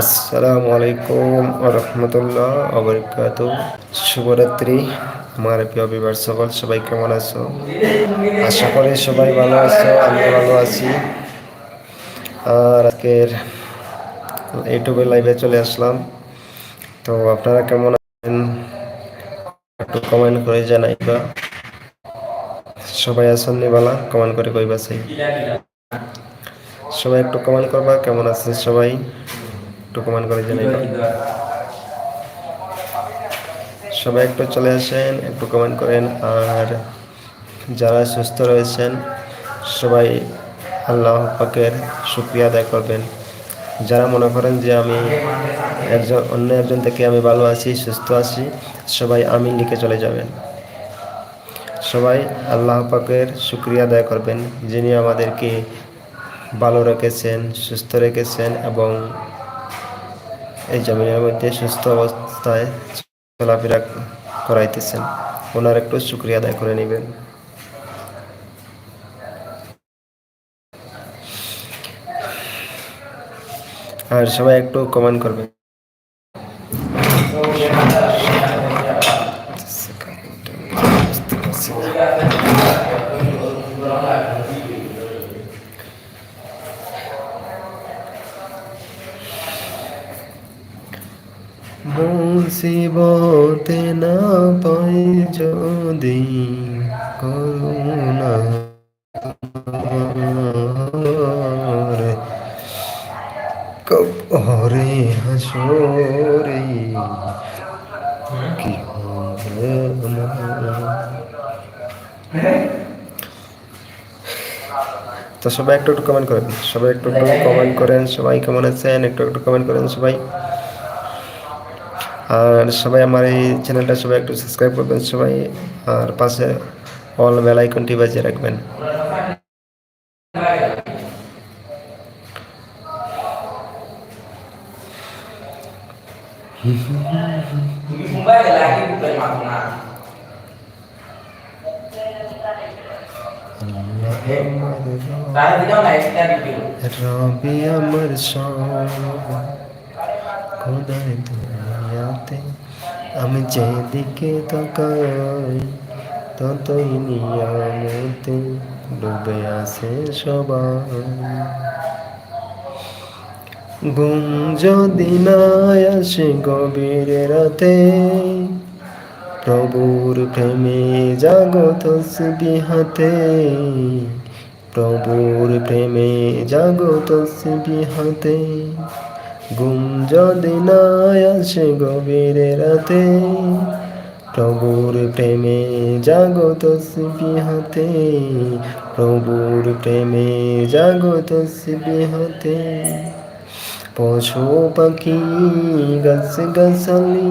আসসালামু আলাইকুম রহমতুল্লাহ অবরকাত শুভরাত্রি, আমার প্রিয় বিবার সকল, সবাই কেমন আছো? আশা করি সবাই ভালো আছো আমি ভালো আছি। আর আজকের ইউটিউবে লাইভে চলে আসলাম। তো আপনারা কেমন আছেন? একটু কমেন্ট করে জানাইবা সবাই আছেন বালা? কমেন্ট করে কইবা সেই সবাই একটু কমেন্ট করবা, কেমন আছেন সবাই? একটু কমেন্ট করে জানাইবা সবাই একটু চলে আসেন, একটু কমেন্ট করেন। আর যারা সুস্থ রয়েছেন, সবাই আল্লাহ পাকের শুক্রিয়া আদায় করবেন। যারা মনে করেন যে আমি একজন, অন্য একজন থেকে আমি ভালো আছি, সুস্থ আছি, সবাই আমি লিখে চলে যাবেন। সবাই আল্লাহ পাকের শুক্রিয়া আদায় করবেন, যিনি আমাদেরকে ভালো রেখেছেন, সুস্থ রেখেছেন এবং এই জমিনের মধ্যে সুস্থ অবস্থায় চলাফেরা করাইতেছেন। ওনার একটু শুক্রিয়া আদায় করে নেবেন। আর সবাই একটু কমেন্ট করবে। মুসিবতে না পাই যদি করুণা কবরে হাসরে, কি তো সবাই একটু একটু কমেন্ট করেন, সবাই একটু একটু কমেন্ট করেন, সবাই কেমন আছেন? একটু একটু কমেন্ট করেন সবাই। আর সবাই আমার এই চ্যানেলটা সবাই একটু সাবস্ক্রাইব করবেন সবাই আর পাশে অল বেল আইকনটি বাজিয়ে রাখবেন। রবি আমার সব দুনিয়াতে আমি যেদিকে তাকাই ততই নিয়ামতে ডুবে আসে সবাই ঘুম যদি না আসে গভীর রাতে প্রভুর প্রেমে জাগত বিহাতে প্রভুর প্রেমে জাগত বিহাতে ঘুম যদি না আসে গভীর রাতে, প্রভুর প্রেমে জাগত বিহাতে প্রভুর প্রেমে জাগত বিহাতে পশু পাখি গাছ গাছালি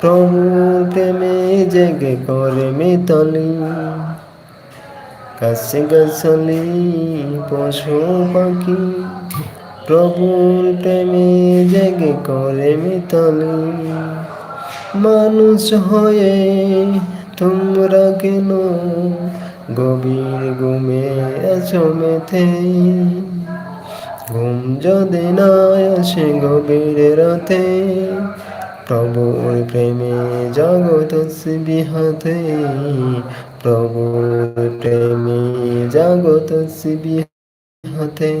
প্রভুর প্রেমে জেগে করে মিতলি। গাছ গাছালি পশু পাখি প্রভুর প্রেমে জেগে করে মিতলি মানুষ হয়ে তোমরা কেন গভীর ঘুমে আছো মেথে ঘুম যদি না আসে গভীর রাতে, প্রভুর প্রেমে জগত বিহাতে প্রভুর প্রেমে জগত বিহাতে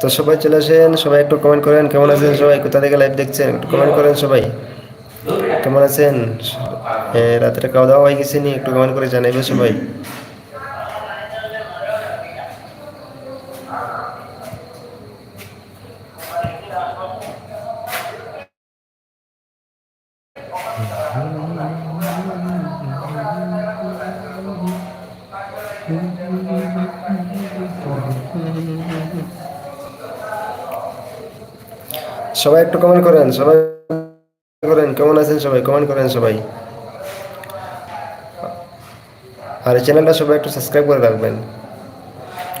তো সবাই চলে আসেন, সবাই একটু কমেন্ট করেন, কেমন আছেন সবাই? কোথা থেকে লাইভ দেখছেন? একটু কমেন্ট করেন সবাই। কেমন আছেন? রাত্রে খাওয়া দাওয়া হয়ে গেছে নি? একটু কমেন্ট করে জানাইবে সবাই। সবাই একটু কমেন্ট করেন, সবাই করেন, কেমন আছেন সবাই? কমেন্ট করেন সবাই। আর এই চ্যানেলটা সবাই একটু সাবস্ক্রাইব করে রাখবেন।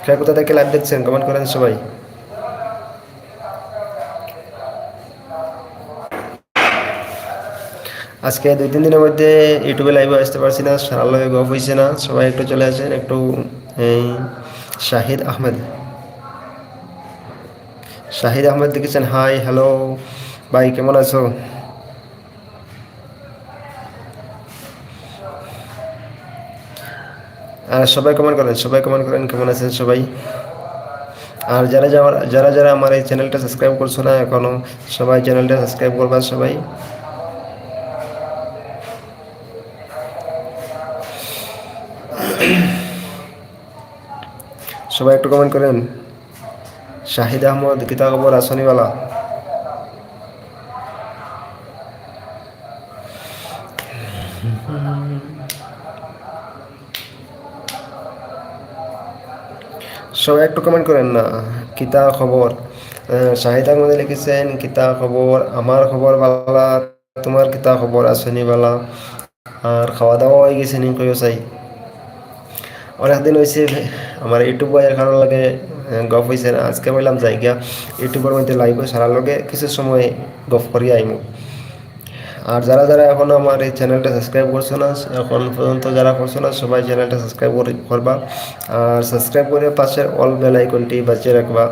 খেলা কোথা থেকে লাইভ দেখছেন কমেন্ট করেন সবাই। আজকে দুই, তিন দিনের মধ্যে ইউটিউবে লাইভে আসতে পারছি না সারা লগে গপ হয়েছে না। সবাই একটু চলে আসেন, একটু এই শাহিদ আহমেদ। শাহিদ আহমেদ দেখেছেন, হাই, হ্যালো, ভাই, কেমন আছো? আর সবাই কমেন্ট করেন, সবাই কমেন্ট করেন, কেমন আছেন সবাই? আর যারা যারা যারা যারা আমার এই চ্যানেলটা সাবস্ক্রাইব করছ না এখনও, সবাই চ্যানেলটা সাবস্ক্রাইব করবা সবাই। সবাই একটু কমেন্ট করেন। শাহিদ আহমদ গীতা কবর আসনিওয়ালা সবাই একটু কমেন্ট করেন না, কিতা খবর? শাহিদ আহমদ লিখেছেন, কিতা খবর? আমার খবর বালা, তোমার কিতা খবর আসনি বালা আর খাওয়া দাওয়া হয়ে গেছে নি, কইও চাই। অনেকদিন হয়েছে আমার ইউটিউব বয়ের কারণ লাগে গপ হয়েছে না, আজকে বললাম জায়গা ইউটিউবের মধ্যে লাইভ সারা লগে কিছু সময় গফ করি আইমু। আর যারা যারা এখনও আমার এই চ্যানেলটা সাবস্ক্রাইব করছ না, এখন পর্যন্ত যারা করছ না, সবাই চ্যানেলটা সাবস্ক্রাইব করবা। আর সাবস্ক্রাইব করে পাশের অল বেল আইকনটি বাঁচিয়ে রাখবা।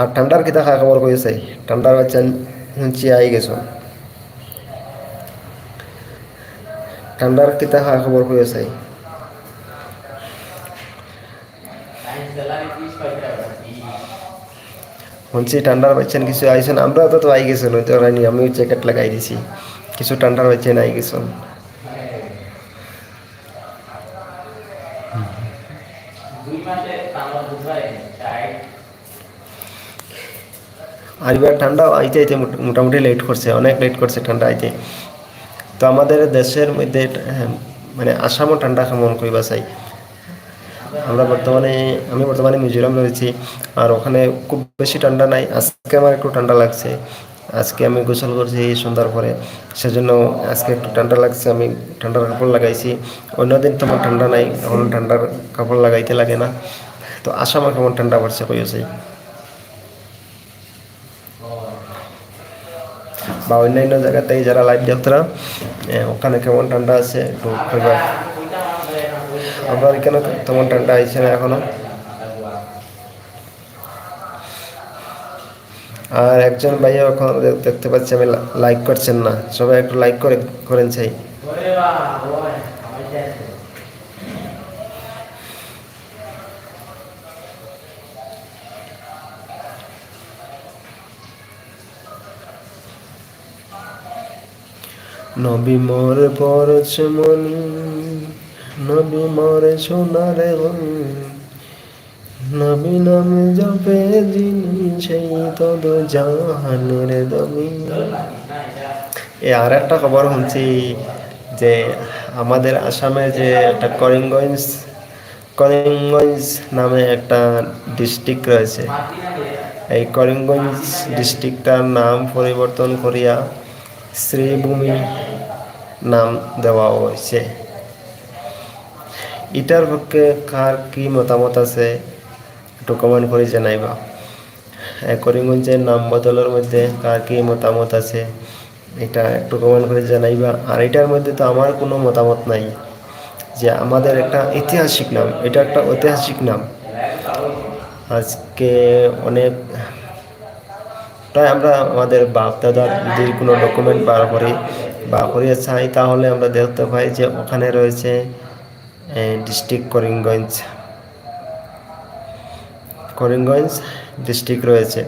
আর ঠান্ডার কিতা খা খবর কইছে ঠান্ডার বাচ্চা হুঁচি আই গেছো। ঠান্ডার কিতা খা খবর কইছে শুনছি ঠান্ডার বাচ্চান কিছু আইসন আমরা তো তো আই গেছো, নয়তো রানি আমিও জ্যাকেট লাগাই দিছি। কিছু ঠান্ডার বাচ্চান আই গেছো। আর এবার ঠান্ডা আইতে আইতে মোটামুটি লেট করছে অনেক লেট করছে ঠান্ডা আইতে। তো আমাদের দেশের মধ্যে হ্যাঁ, মানে আসামও ঠান্ডা কেমন কইবা চাই। আমরা বর্তমানে আমি বর্তমানে মিজোরাম রয়েছি আর ওখানে খুব বেশি ঠান্ডা নাই আজকে আমার একটু ঠান্ডা লাগছে। আজকে আমি গোসল করছি সন্ধ্যার পরে সেজন্য আজকে একটু ঠান্ডা লাগছে আমি ঠান্ডার কাপড় লাগাইছি। অন্যদিন তো আমার ঠান্ডা নাই এখন ঠান্ডার কাপড় লাগাইতে লাগে না। তো আসামে কেমন ঠান্ডা পড়ছে কইছে বা অন্যান্য জায়গাতে যারা লাইভ যাত্রা ওখানে কেমন ঠান্ডা আছে একটু আমরা এখানে তেমন ঠান্ডা আইছে না এখনও। আর একজন ভাইয়া এখন দেখতে পাচ্ছি, আমি লাইক করছেন না। সবাই একটু লাইক করে করেন চাই। নবী মোর পরছ মনি, নবী মরে সোনারে নবী নাম জপে যিনি সেই তদ দমি। এ আর একটা খবর শুনছি, যে আমাদের আসামে যে একটা করিমগঞ্জ করিমগঞ্জ নামে একটা ডিস্ট্রিক্ট রয়েছে। এই করিমগঞ্জ ডিস্ট্রিক্টটার নাম পরিবর্তন করিয়া শ্রীভূমি নাম দেওয়া হয়েছে। এটার পক্ষে কার কি মতামত আছে একটু কমেন্ট করে জানাইবা। করিমগঞ্জের নাম বদলের মধ্যে কার কি মতামত আছে এটা একটু কমেন্ট করে জানাইবা। আর এটার মধ্যে তো আমার কোনো মতামত নাই যে আমাদের একটা ঐতিহাসিক নাম, এটা একটা ঐতিহাসিক নাম। আজকে অনেক তাই আমরা আমাদের বাপ যদি কোনো ডকুমেন্ট বার করি বা করিয়ে চাই, তাহলে আমরা দেখতে পাই যে ওখানে রয়েছে ডিস্ট্রিক্ট করিমগঞ্জ। করিমগঞ্জ ডিস্ট্রিক্ট রয়েছে।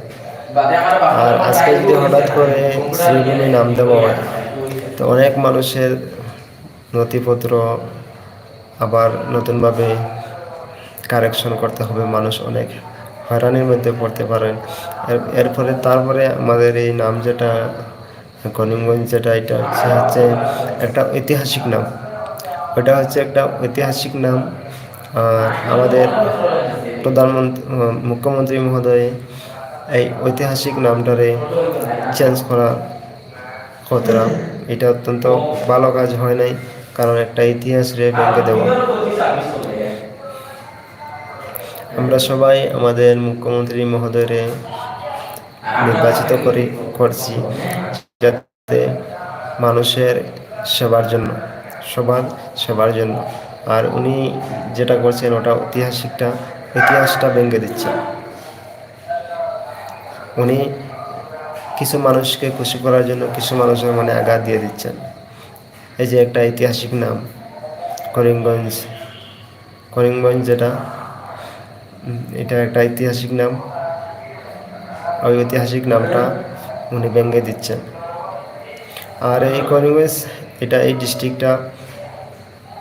আর আজকে যদি হঠাৎ করে শ্রীভূমি নাম দেওয়া হয়, তো অনেক মানুষের নথিপত্র আবার নতুনভাবে কারেকশন করতে হবে, মানুষ অনেক হয়রানির মধ্যে পড়তে পারেন। এরপরে তারপরে আমাদের এই নাম যেটা করিমগঞ্জ যেটা, এটা হচ্ছে হচ্ছে একটা ঐতিহাসিক নাম। ওটা হচ্ছে একটা ঐতিহাসিক নাম। আর আমাদের প্রধানমন্ত্রী, মুখ্যমন্ত্রী মহোদয় এই ঐতিহাসিক নামটারে চেঞ্জ করা খতরা এটা অত্যন্ত ভালো কাজ হয় নাই, কারণ একটা ইতিহাস রে ভেঙে দেওয়া। আমরা সবাই আমাদের মুখ্যমন্ত্রী মহোদয়রে নির্বাচিত করি, করছি। মানুষের সেবার জন্য, সবার সেবার জন্য। আর উনি যেটা করছেন, ওটা ঐতিহাসিকটা, ইতিহাসটা ভেঙে দিচ্ছে। উনি কিছু মানুষকে খুশি করার জন্য কিছু মানুষের মনে আঘাত দিয়ে দিচ্ছেন। এই যে একটা ঐতিহাসিক নাম, করিমগঞ্জ। করিমগঞ্জ যেটা, এটা একটা ঐতিহাসিক নাম। ওই ঐতিহাসিক নামটা উনি ভেঙে দিচ্ছেন। আর এই করিমগঞ্জ এটা এই ডিস্ট্রিক্টটা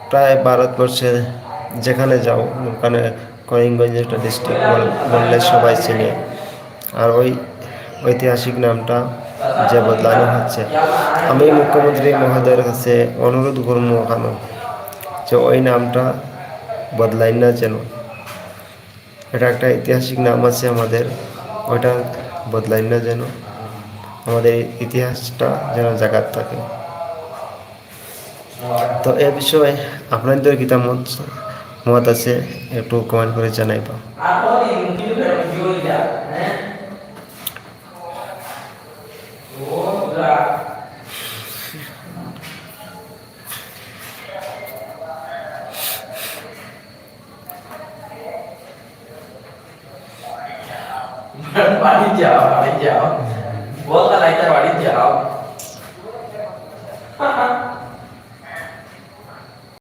প্রায় ভারতবর্ষের যেখানে যাও, ওখানে করিমগঞ্জ একটা ডিস্ট্রিক্ট বললে সবাই চিনে। আর ওই ঐতিহাসিক নামটা যে বদলানো হচ্ছে। আমি মুখ্যমন্ত্রী মহোদয়ের কাছে অনুরোধ করব ওখানে যে ওই নামটা বদলাই না যেন। এটা একটা ঐতিহাসিক নাম আছে আমাদের, ওইটা বদলাই না যেন। আমাদের ইতিহাসটা যেন জাগাত থাকে। তো এ বিষয়ে আপনাদের কিতা মত মত আছে, একটু কমেন্ট করে জানাইবা। বাড়ি যাও যাও। বল তাহলে বাড়ি যাও